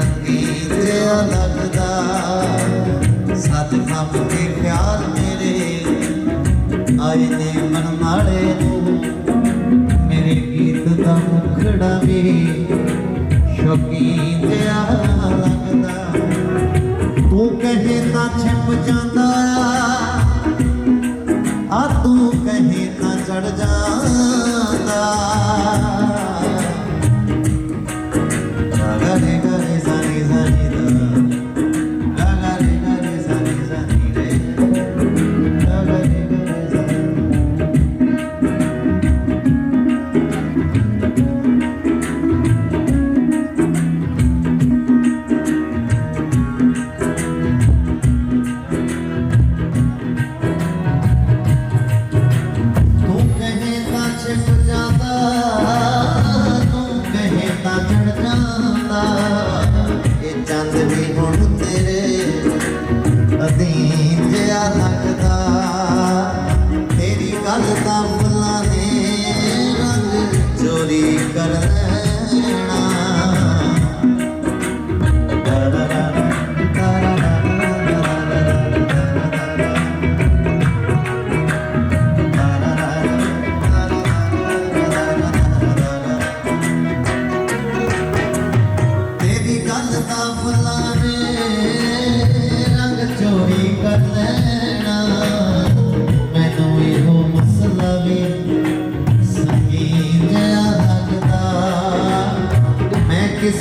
ਰੰਗੀਨ ਜਿਹਾ ਲੱਗਦਾ ਸੱਚ ਖੱਪ ਕੇ ਪਿਆਰ ਮੇਰੇ ਆਏ ਨੇ ਮਨ ਮਾੜੇ ਨੂੰ। ਮੇਰੇ ਗੀਤ ਦਾ ਮੁਖੜਾ ਵੀ ਸ਼ੌਕੀਨ ਜਿਹਾ ਲੱਗਦਾ। ਤੂੰ ਕਹੇ ਤਾਂ ਛਿਪ ਜਾਂਦਾ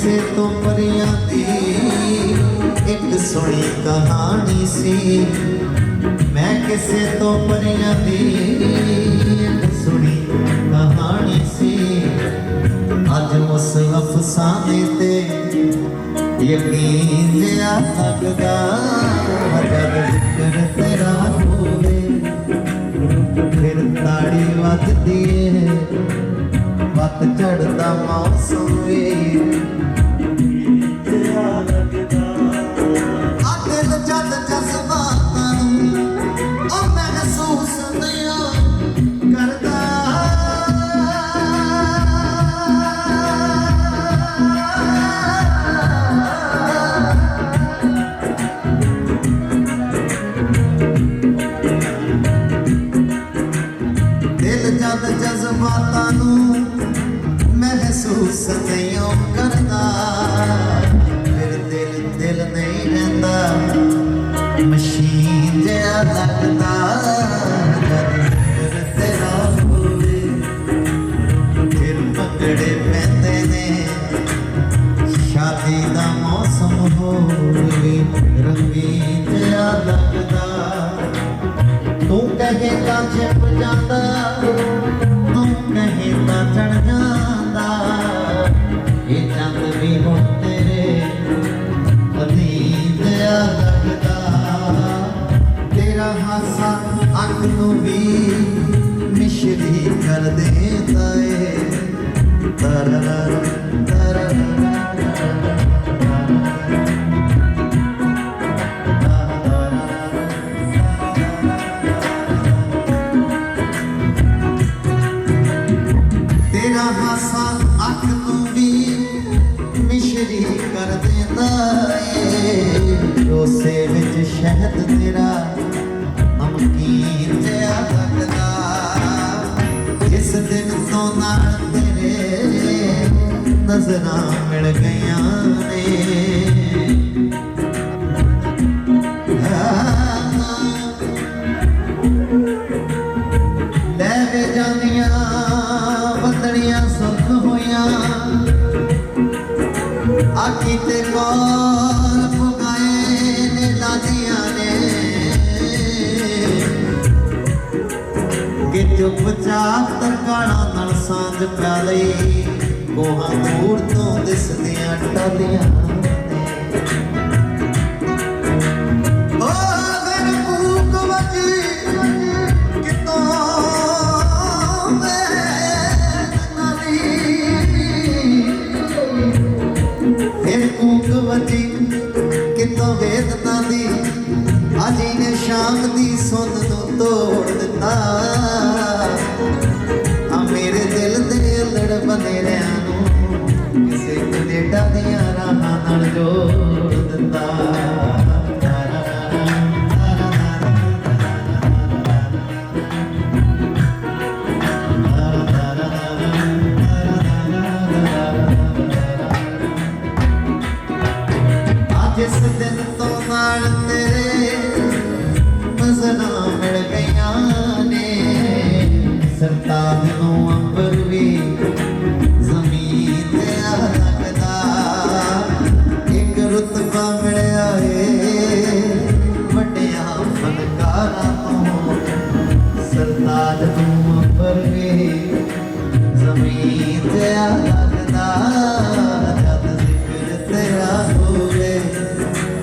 ਕਿਸੇ ਤੋਂ ਪਰਿਆਂ ਦੀ ਇੱਕ ਸੁਣੀ ਕਹਾਣੀ ਸੀ। ਮੈਂ ਕਿਸੇ ਤੋਂ ਪਰਿਆਂ ਦੀ ਇੱਕ ਸੁਣੀ ਕਹਾਣੀ ਸੀ। ਅੱਜ ਉਸ ਅਫਸਾਨੇ ਤੇ ਯਕੀਨ ਜਿਹਾ ਲੱਗਦਾ। ਜਦ ਜ਼ਿਕਰ ਤੇਰਾ ਹੋਵੇ, ਫਿਰ ਤਾੜੀ ਵੱਜਦੀ ਏ। ਵੱਤ ਝੜਦਾ ਮੌਸਮ ਵੇ ਮਹਿਸੂਸ ਨਹੀਂ ਕਰਦਾ ਇਹ ਚੰਦ ਵੀ ਹੁਣ ਤੇਰੇ ਅਧੀਨ ਜਿਹਾ ਲੱਗਦਾ ਤੇਰਾ ਹਾਸਾ ਅੱਖ ਨੂੰ ਵੀ ਮਿਸ਼ਰੀ ਕਰ ਦੇਂਦਾ ਏ। ਤਰਰ ਤਰਰ ਜਿਸ ਦਿਨ ਤੋਂ ਨਾਲ ਤੇਰੇ ਨਜ਼ਰਾਂ ਮਿਲ ਗਈਆਂ ਨੇ। ਲੈ ਜਾਂਦੀਆਂ ਬੰਦੜੀਆਂ ਸੁੱਖ ਹੋਈਆਂ। ਆਖੀ ਤੇ ਕੋਲ ਕਿ ਚੁੱਪਚਾਪ ਤਰਕਾਣਾ ਨਾਲ ਸਾਂਝ ਪਾ ਲਈ। ਕੋਹਾਂ ਦੂਰ ਤੋਂ ਦਿਸਦੀਆਂ ਟਾਲੀਆਂ ਸੁਣ ਦੀ ਨੂੰ ਤੋੜ ਦਿੱਤਾ। ਆ ਮੇਰੇ ਦਿਲ ਦੇ ਲੜ ਬਨੇਰਿਆਂ ਨੂੰ ਕਿਸੇ ਕੈਨੇਡਾ ਦੀਆਂ ਰਾਹਾਂ ਨਾਲ ਜੋੜ ਦਿੱਤਾ। ਜਿਸ ਦਿਨ ਤੋਂ ਨਾਲ ਤੇਰੇ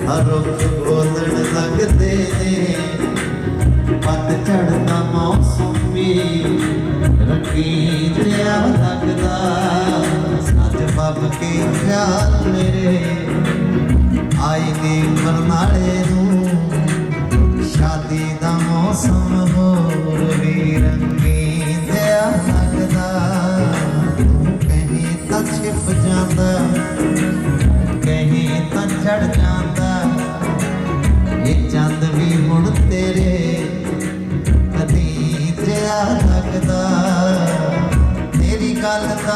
ਹਰ ਬੋਲਣ ਲੱਗਦੇ ਨੇ। ਪੱਤ ਝੜਦਾ ਮੌਸਮ ਵੀ ਰੱਖੀ ਜਿਆ ਲੱਗਦਾ। ਸੱਚ ਬੱਬ ਕੇ ਖਿਆਲ ਮੇਰੇ।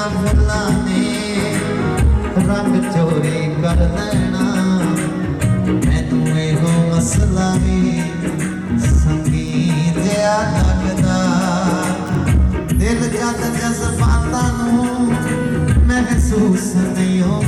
ਗੱਲ ਨੇ ਰੰਗ ਚੋਰੀ ਕਰ ਲੈਣਾ ਮੈਨੂੰ ਇਹੋ ਮਸਲਾ ਵੀ ਸੰਗੀਤ ਜਿਆ ਲੱਗਦਾ ਦਿਲ ਜਦ ਜਜ਼ਬਾਤਾਂ ਨੂੰ ਮਹਿਸੂਸ ਨਹੀਂ ਉਹ